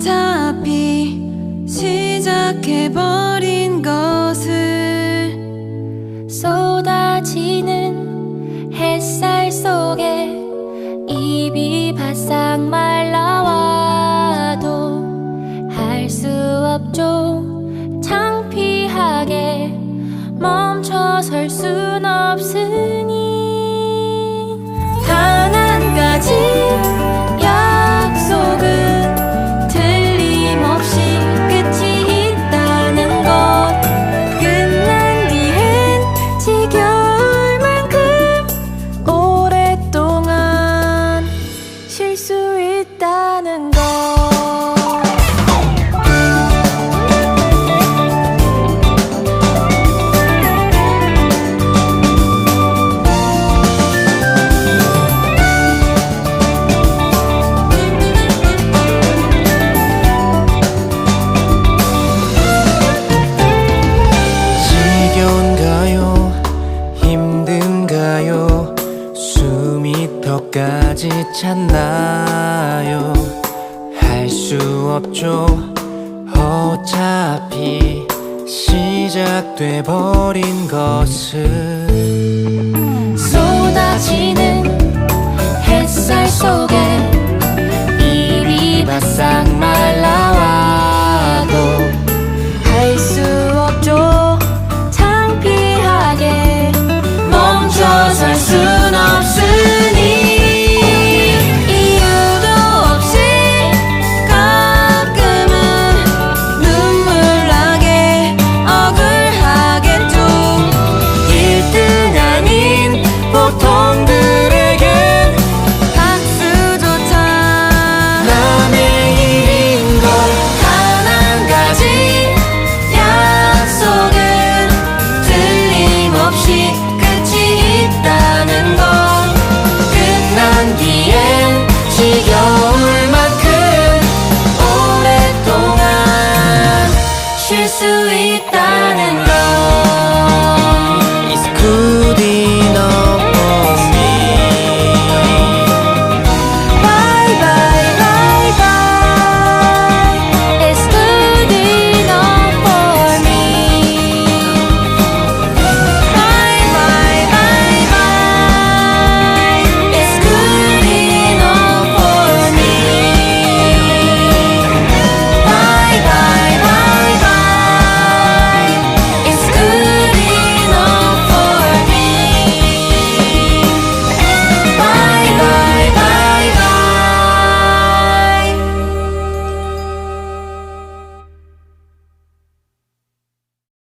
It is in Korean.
어차피 시작해버린 것을 쏟아지는 햇살 속에 입이 바싹 말라와도 할 수 없죠. 창피하게 멈춰 설 순 없으 있다는 것 숨이 턱까지 찼나요? 할 수 없죠. 어차피 시작돼 버린 것은 마칠 수 있다는